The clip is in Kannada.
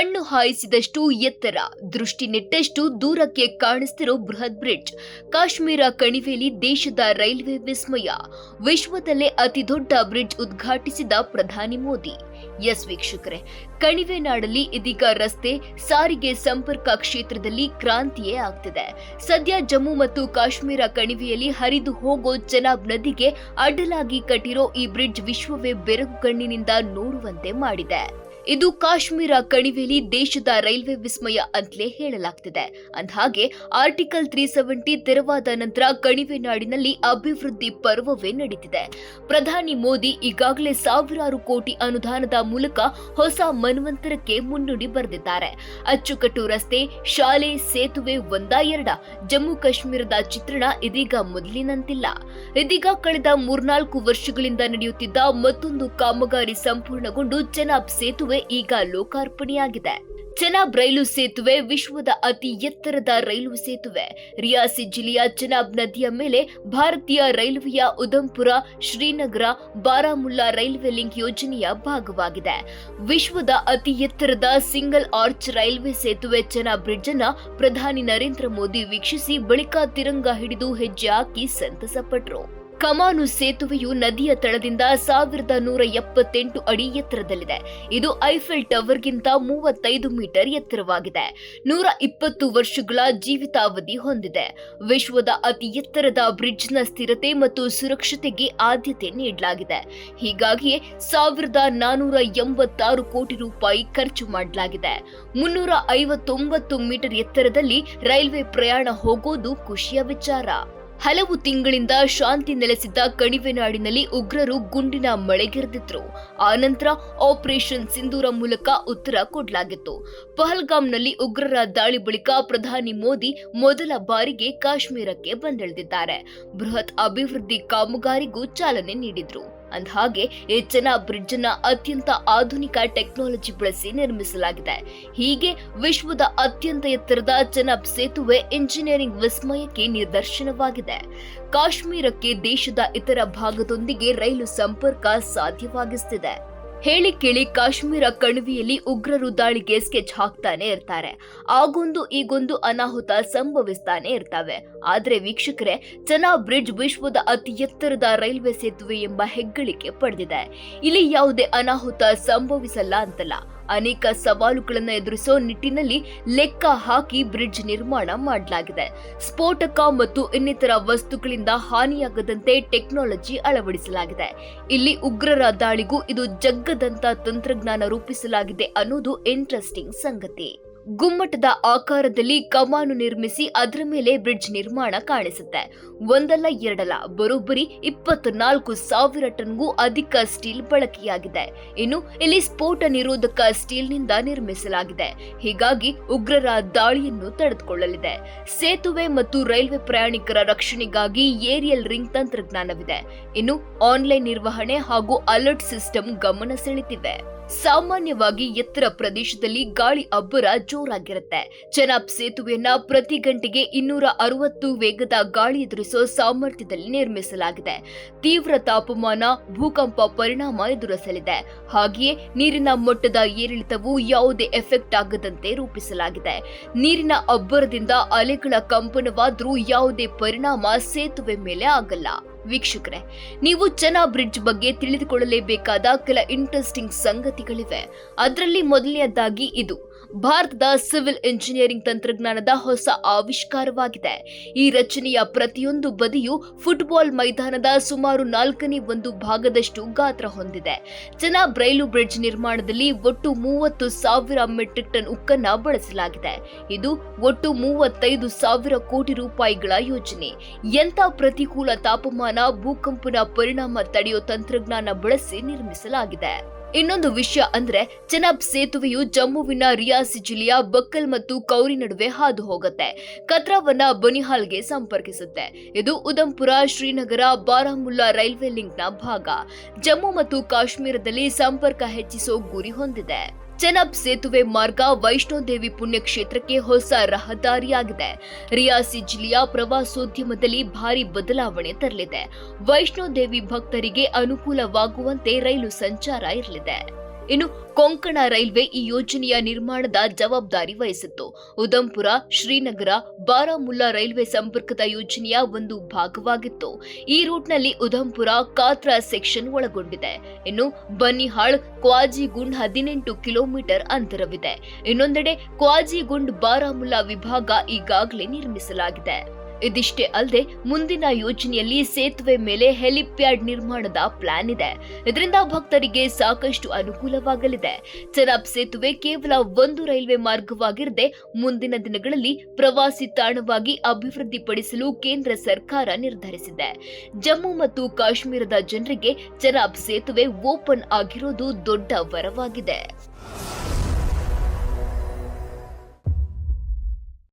ಕಣ್ಣು ಹಾಯಿಸಿದಷ್ಟು ಎತ್ತರ. ದೃಷ್ಟಿ ನೆಟ್ಟಷ್ಟು ದೂರಕ್ಕೆ ಕಾಣಿಸ್ತಿರೋ ಬೃಹತ್ ಬ್ರಿಡ್ಜ್. ಕಾಶ್ಮೀರ ಕಣಿವೆಯಲ್ಲಿ ದೇಶದ ರೈಲ್ವೆ ವಿಸ್ಮಯ. ವಿಶ್ವದಲ್ಲೇ ಅತಿ ದೊಡ್ಡ ಬ್ರಿಡ್ಜ್ ಉದ್ಘಾಟಿಸಿದ ಪ್ರಧಾನಿ ಮೋದಿ. ಎಸ್ ವೀಕ್ಷಕರೇ, ಕಣಿವೆ ನಾಡಲ್ಲಿ ಇದೀಗ ರಸ್ತೆ, ಸಾರಿಗೆ ಸಂಪರ್ಕ ಕ್ಷೇತ್ರದಲ್ಲಿ ಕ್ರಾಂತಿಯೇ ಆಗ್ತಿದೆ. ಸದ್ಯ ಜಮ್ಮು ಮತ್ತು ಕಾಶ್ಮೀರ ಕಣಿವೆಯಲ್ಲಿ ಹರಿದು ಹೋಗೋ ಚೆನಾಬ್ ನದಿಗೆ ಅಡ್ಡಲಾಗಿ ಕಟ್ಟಿರೋ ಈ ಬ್ರಿಡ್ಜ್ ವಿಶ್ವವೇ ಬೆರಗು ಕಣ್ಣಿನಿಂದ ನೋಡುವಂತೆ ಮಾಡಿದೆ. ಇದು ಕಾಶ್ಮೀರ ಕಣಿವೆಯಲ್ಲಿ ದೇಶದ ರೈಲ್ವೆ ವಿಸ್ಮಯ ಅಂತಲೇ ಹೇಳಲಾಗ್ತಿದೆ. ಅಂದಹಾಗೆ, ಆರ್ಟಿಕಲ್ ತ್ರೀ ಸೆವೆಂಟಿ ತೆರವಾದ ನಂತರ ಕಣಿವೆ ನಾಡಿನಲ್ಲಿ ಅಭಿವೃದ್ಧಿ ಪರ್ವವೇ ನಡೀತಿದೆ. ಪ್ರಧಾನಿ ಮೋದಿ ಈಗಾಗಲೇ ಸಾವಿರಾರು ಕೋಟಿ ಅನುದಾನದ ಮೂಲಕ ಹೊಸ ಮನ್ವಂತರಕ್ಕೆ ಮುನ್ನುಡಿ ಬರೆದಿದ್ದಾರೆ. ಅಚ್ಚುಕಟ್ಟು ರಸ್ತೆ, ಶಾಲೆ, ಸೇತುವೆ ಒಂದ ಎರಡ ಜಮ್ಮು ಕಾಶ್ಮೀರದ ಚಿತ್ರಣ ಇದೀಗ ಮೊದಲಿನಂತಿಲ್ಲ. ಇದೀಗ ಕಳೆದ ಮೂರ್ನಾಲ್ಕು ವರ್ಷಗಳಿಂದ ನಡೆಯುತ್ತಿದ್ದ ಮತ್ತೊಂದು ಕಾಮಗಾರಿ ಸಂಪೂರ್ಣಗೊಂಡು ಚೆನಾಬ್ ಸೇತುವೆ ಈಗ ಲೋಕಾರ್ಪಣೆಯಾಗಿದೆ. ಚೆನಾಬ್ ರೈಲು ಸೇತುವೆ ವಿಶ್ವದ ಅತಿ ಎತ್ತರದ ರೈಲು ಸೇತುವೆ. ರಿಯಾಸಿ ಜಿಲ್ಲೆಯ ಚೆನಾಬ್ ನದಿಯ ಮೇಲೆ ಭಾರತೀಯ ರೈಲ್ವೆಯ ಉಧಂಪುರ, ಶ್ರೀನಗರ, ಬಾರಾಮುಲ್ಲಾ ರೈಲ್ವೆ ಲಿಂಕ್ ಯೋಜನೆಯ ಭಾಗವಾಗಿದೆ. ವಿಶ್ವದ ಅತಿ ಎತ್ತರದ ಸಿಂಗಲ್ ಆರ್ಚ್ ರೈಲ್ವೆ ಸೇತುವೆ ಚೆನಾಬ್ ಬ್ರಿಡ್ಜ್ ಅನ್ನ ಪ್ರಧಾನಿ ನರೇಂದ್ರ ಮೋದಿ ವೀಕ್ಷಿಸಿ ಬಳಿಕ ತಿರಂಗ ಹಿಡಿದು ಹೆಜ್ಜೆ ಹಾಕಿ ಸಂತಸಪಟ್ರು ಕಮಾನು ಸೇತುವೆಯು ನದಿಯ ತಳದಿಂದ ಸಾವಿರದ ನೂರ ಎಪ್ಪತ್ತೆಂಟು ಅಡಿ ಎತ್ತರದಲ್ಲಿದೆ. ಇದು ಐಫೆಲ್ ಟವರ್ಗಿಂತ ಮೂವತ್ತೈದು ಮೀಟರ್ ಎತ್ತರವಾಗಿದೆ. ನೂರ ಇಪ್ಪತ್ತು ವರ್ಷಗಳ ಜೀವಿತಾವಧಿ ಹೊಂದಿದೆ. ವಿಶ್ವದ ಅತಿ ಎತ್ತರದ ಬ್ರಿಡ್ಜ್ನ ಸ್ಥಿರತೆ ಮತ್ತು ಸುರಕ್ಷತೆಗೆ ಆದ್ಯತೆ ನೀಡಲಾಗಿದೆ. ಹೀಗಾಗಿಯೇ ಸಾವಿರದ ನಾನೂರ ಎಂಬತ್ತಾರು ಕೋಟಿ ರೂಪಾಯಿ ಖರ್ಚು ಮಾಡಲಾಗಿದೆ. ಮುನ್ನೂರ ಐವತ್ತೊಂಬತ್ತು ಮೀಟರ್ ಎತ್ತರದಲ್ಲಿ ರೈಲ್ವೆ ಪ್ರಯಾಣ ಹೋಗೋದು ಖುಷಿಯ ವಿಚಾರ. ಹಲವು ತಿಂಗಳಿಂದ ಶಾಂತಿ ನೆಲೆಸಿದ್ದ ಕಣಿವೆ ನಾಡಿನಲ್ಲಿ ಉಗ್ರರು ಗುಂಡಿನ ಮಳೆಗೆರೆದಿದ್ರು ಆನಂತರ ಆಪರೇಷನ್ ಸಿಂಧೂರ ಮೂಲಕ ಉತ್ತರ ಕೊಡಲಾಗಿತ್ತು. ಪಹಲ್ಗಾಮ್ನಲ್ಲಿ ಉಗ್ರರ ದಾಳಿ ಬಳಿಕ ಪ್ರಧಾನಿ ಮೋದಿ ಮೊದಲ ಬಾರಿಗೆ ಕಾಶ್ಮೀರಕ್ಕೆ ಬಂದಿಳಿದಿದ್ದಾರೆ. ಬೃಹತ್ ಅಭಿವೃದ್ಧಿ ಕಾಮಗಾರಿಗೂ ಚಾಲನೆ ನೀಡಿದ್ರು. ಅಂದಹಾಗೆ ಹೆಚ್ಚಿನ ಬ್ರಿಡ್ಜ್ನ ಅತ್ಯಂತ ಆಧುನಿಕ ಟೆಕ್ನಾಲಜಿ ಬಳಸಿ ನಿರ್ಮಿಸಲಾಗಿದೆ. ಹೀಗೆ ವಿಶ್ವದ ಅತ್ಯಂತ ಎತ್ತರದ ಚೆನಾಬ್ ಸೇತುವೆ ಇಂಜಿನಿಯರಿಂಗ್ ವಿಸ್ಮಯಕ್ಕೆ ನಿದರ್ಶನವಾಗಿದೆ. ಕಾಶ್ಮೀರಕ್ಕೆ ದೇಶದ ಇತರ ಭಾಗದೊಂದಿಗೆ ರೈಲು ಸಂಪರ್ಕ ಸಾಧ್ಯವಾಗಿಸುತ್ತಿದೆ ಹೇಳಿ ಕೇಳಿ ಕಾಶ್ಮೀರ ಕಣಿವೆಯಲ್ಲಿ ಉಗ್ರರು ದಾಳಿಗೆ ಸ್ಕೆಚ್ ಹಾಕ್ತಾನೆ ಇರ್ತಾರೆ. ಆಗೊಂದು ಈಗೊಂದು ಅನಾಹುತ ಸಂಭವಿಸ್ತಾನೆ ಇರ್ತವೆ. ಆದ್ರೆ ವೀಕ್ಷಕರೇ, ಚನಾ ಬ್ರಿಡ್ಜ್ ವಿಶ್ವದ ಅತಿ ಎತ್ತರದ ರೈಲ್ವೆ ಸೇತುವೆ ಎಂಬ ಹೆಗ್ಗಳಿಕೆ ಪಡೆದಿದೆ. ಇಲ್ಲಿ ಯಾವುದೇ ಅನಾಹುತ ಸಂಭವಿಸಲ್ಲ ಅಂತಲ್ಲ. ಅನೇಕ ಸವಾಲುಗಳನ್ನು ಎದುರಿಸೋ ನಿಟ್ಟಿನಲ್ಲಿ ಲೆಕ್ಕ ಹಾಕಿ ಬ್ರಿಡ್ಜ್ ನಿರ್ಮಾಣ ಮಾಡಲಾಗಿದೆ. ಸ್ಫೋಟಕ ಮತ್ತು ಇನ್ನಿತರ ವಸ್ತುಗಳಿಂದ ಹಾನಿಯಾಗದಂತೆ ಟೆಕ್ನಾಲಜಿ ಅಳವಡಿಸಲಾಗಿದೆ. ಇಲ್ಲಿ ಉಗ್ರರ ದಾಳಿಗೂ ಇದು ಜಗ್ಗದಂತ ತಂತ್ರಜ್ಞಾನ ರೂಪಿಸಲಾಗಿದೆ ಅನ್ನೋದು ಇಂಟ್ರೆಸ್ಟಿಂಗ್ ಸಂಗತಿ. ಗುಮ್ಮಟದ ಆಕಾರದಲ್ಲಿ ಕಮಾನು ನಿರ್ಮಿಸಿ ಅದರ ಮೇಲೆ ಬ್ರಿಡ್ಜ್ ನಿರ್ಮಾಣ ಕಾಣಿಸುತ್ತೆ. ಒಂದಲ್ಲ, ಎರಡಲ್ಲ, ಬರೋಬ್ಬರಿ ಇಪ್ಪತ್ನಾಲ್ಕು ಸಾವಿರ ಟನ್ಗೂ ಅಧಿಕ ಸ್ಟೀಲ್ ಬಳಕೆಯಾಗಿದೆ. ಇನ್ನು ಇಲ್ಲಿ ಸ್ಫೋಟ ನಿರೋಧಕ ಸ್ಟೀಲ್ನಿಂದ ನಿರ್ಮಿಸಲಾಗಿದೆ. ಹೀಗಾಗಿ ಉಗ್ರರ ದಾಳಿಯನ್ನು ತಡೆದುಕೊಳ್ಳಲಿದೆ. ಸೇತುವೆ ಮತ್ತು ರೈಲ್ವೆ ಪ್ರಯಾಣಿಕರ ರಕ್ಷಣೆಗಾಗಿ ಏರಿಯಲ್ ರಿಂಗ್ ತಂತ್ರಜ್ಞಾನವಿದೆ. ಇನ್ನು ಆನ್ಲೈನ್ ನಿರ್ವಹಣೆ ಹಾಗೂ ಅಲರ್ಟ್ ಸಿಸ್ಟಮ್ ಗಮನ ಸೆಳೆತಿವೆ ಸಾಮಾನ್ಯವಾಗಿ ಎತ್ತರ ಪ್ರದೇಶದಲ್ಲಿ ಗಾಳಿ ಅಬ್ಬರ ಜೋರಾಗಿರುತ್ತೆ. ಚೆನಾಬ್ ಸೇತುವೆಯನ್ನ ಪ್ರತಿ ಗಂಟೆಗೆ ಇನ್ನೂರ ಅರವತ್ತು ವೇಗದ ಗಾಳಿ ಎದುರಿಸೋ ಸಾಮರ್ಥ್ಯದಲ್ಲಿ ನಿರ್ಮಿಸಲಾಗಿದೆ. ತೀವ್ರ ತಾಪಮಾನ, ಭೂಕಂಪ ಪರಿಣಾಮ ಎದುರಿಸಲಿದೆ. ಹಾಗೆಯೇ ನೀರಿನ ಮಟ್ಟದ ಏರಿಳಿತವು ಯಾವುದೇ ಎಫೆಕ್ಟ್ ಆಗದಂತೆ ರೂಪಿಸಲಾಗಿದೆ. ನೀರಿನ ಅಬ್ಬರದಿಂದ ಅಲೆಗಳ ಕಂಪನವಾದರೂ ಯಾವುದೇ ಪರಿಣಾಮ ಸೇತುವೆ ಮೇಲೆ ಆಗಲ್ಲ. ವೀಕ್ಷಕರೇ ನೀವು ಚೆನ್ನಾ ಬ್ರಿಡ್ಜ್ ಬಗ್ಗೆ ತಿಳಿದುಕೊಳ್ಳಲೇಬೇಕಾದ ಕೆಲ ಇಂಟ್ರೆಸ್ಟಿಂಗ್ ಸಂಗತಿಗಳಿವೆ. ಅದರಲ್ಲಿ ಮೊದಲನೆಯದಾಗಿ ಇದು. ಭಾರತದ ಸಿವಿಲ್ ಇಂಜಿನಿಯರಿಂಗ್ ತಂತ್ರಜ್ಞಾನದ ಹೊಸ ಆವಿಷ್ಕಾರವಾಗಿದೆ. ಈ ರಚನೆಯ ಪ್ರತಿಯೊಂದು ಬದಿಯು ಫುಟ್ಬಾಲ್ ಮೈದಾನದ ಸುಮಾರು ನಾಲ್ಕನೇ ಒಂದು ಭಾಗದಷ್ಟು ಗಾತ್ರ ಹೊಂದಿದೆ. ಜನ ಬ್ರೈಲು ಬ್ರಿಡ್ಜ್ ನಿರ್ಮಾಣದಲ್ಲಿ ಒಟ್ಟು ಮೂವತ್ತು ಸಾವಿರ ಮೆಟ್ರಿಕ್ ಟನ್ ಉಕ್ಕನ್ನ ಬಳಸಲಾಗಿದೆ. ಇದು ಒಟ್ಟು ಮೂವತ್ತೈದು ಸಾವಿರ ಕೋಟಿ ರೂಪಾಯಿಗಳ ಯೋಜನೆ. ಎಂಥ ಪ್ರತಿಕೂಲ ತಾಪಮಾನ, ಭೂಕಂಪನ ಪರಿಣಾಮ ತಡೆಯೋ ತಂತ್ರಜ್ಞಾನ ಬಳಸಿ ನಿರ್ಮಿಸಲಾಗಿದೆ. ಇನ್ನೊಂದು ವಿಷಯ ಅಂದ್ರೆ, ಚೆನಾಬ್ ಸೇತುವೆಯು ಜಮ್ಮುವಿನ ರಿಯಾಸಿ ಜಿಲ್ಲೆಯ ಬಕ್ಕಲ್ ಮತ್ತು ಕೌರಿ ನಡುವೆ ಹಾದು ಹೋಗುತ್ತೆ. ಕತ್ರಾವನ್ನ ಬನಿಹಾಲ್ಗೆ ಸಂಪರ್ಕಿಸುತ್ತೆ. ಇದು ಉದಂಪುರ ಶ್ರೀನಗರ, ಬಾರಾಮುಲ್ಲಾ ರೈಲ್ವೆ ಲಿಂಕ್ನ ಭಾಗ. ಜಮ್ಮು ಮತ್ತು ಕಾಶ್ಮೀರದಲ್ಲಿ ಸಂಪರ್ಕ ಹೆಚ್ಚಿಸೋ ಗುರಿ ಹೊಂದಿದೆ. ಚೆನಬ್ ಸೇತುವೆ ಮಾರ್ಗ ವೈಷ್ಣೋದೇವಿ ಪುಣ್ಯಕ್ಷೇತ್ರಕ್ಕೆ ಹೊಸ ರಹದಾರಿಯಾಗಿದೆ. ರಿಯಾಸಿ ಜಿಲ್ಲೆಯ ಪ್ರವಾಸೋದ್ಯಮದಲ್ಲಿ ಭಾರಿ ಬದಲಾವಣೆ ತರಲಿದೆ. ವೈಷ್ಣೋದೇವಿ ಭಕ್ತರಿಗೆ ಅನುಕೂಲವಾಗುವಂತೆ ರೈಲು ಸಂಚಾರ ಇರಲಿದೆ. ಇನ್ನು ಕೊಂಕಣ ರೈಲ್ವೆ ಈ ಯೋಜನೆಯ ನಿರ್ಮಾಣದ ಜವಾಬ್ದಾರಿ ವಹಿಸಿತ್ತು. ಉದಂಪುರ ಶ್ರೀನಗರ, ಬಾರಾಮುಲ್ಲಾ ರೈಲ್ವೆ ಸಂಪರ್ಕದ ಯೋಜನೆಯ ಒಂದು ಭಾಗವಾಗಿತ್ತು. ಈ ರೂಟ್ನಲ್ಲಿ ಉದಂಪುರ ಕಾತ್ರಾ ಸೆಕ್ಷನ್ ಒಳಗೊಂಡಿದೆ. ಇನ್ನು ಬನ್ನಿಹಾಳ್, ಕ್ವಾಜಿಗುಂಡ್ ಹದಿನೆಂಟು ಕಿಲೋಮೀಟರ್ ಅಂತರವಿದೆ. ಇನ್ನೊಂದೆಡೆ ಕ್ವಾಜಿಗುಂಡ್, ಬಾರಾಮುಲ್ಲಾ ವಿಭಾಗ ಈಗಾಗಲೇ ನಿರ್ಮಿಸಲಾಗಿದೆ. ಇದಿಷ್ಟೇ ಅಲ್ಲದೆ ಮುಂದಿನ ಯೋಜನೆಯಲ್ಲಿ ಸೇತುವೆ ಮೇಲೆ ಹೆಲಿಪ್ಯಾಡ್ ನಿರ್ಮಾಣದ ಪ್ಲಾನ್ ಇದೆ. ಇದರಿಂದ ಭಕ್ತರಿಗೆ ಸಾಕಷ್ಟು ಅನುಕೂಲವಾಗಲಿದೆ. ಚೆನಾಬ್ ಸೇತುವೆ ಕೇವಲ ಒಂದು ರೈಲ್ವೆ ಮಾರ್ಗವಾಗಿರದೆ ಮುಂದಿನ ದಿನಗಳಲ್ಲಿ ಪ್ರವಾಸಿ ತಾಣವಾಗಿ ಅಭಿವೃದ್ಧಿಪಡಿಸಲು ಕೇಂದ್ರ ಸರ್ಕಾರ ನಿರ್ಧರಿಸಿದೆ. ಜಮ್ಮು ಮತ್ತು ಕಾಶ್ಮೀರದ ಜನರಿಗೆ ಚೆನಾಬ್ ಸೇತುವೆ ಓಪನ್ ಆಗಿರೋದು ದೊಡ್ಡ ವರವಾಗಿದೆ.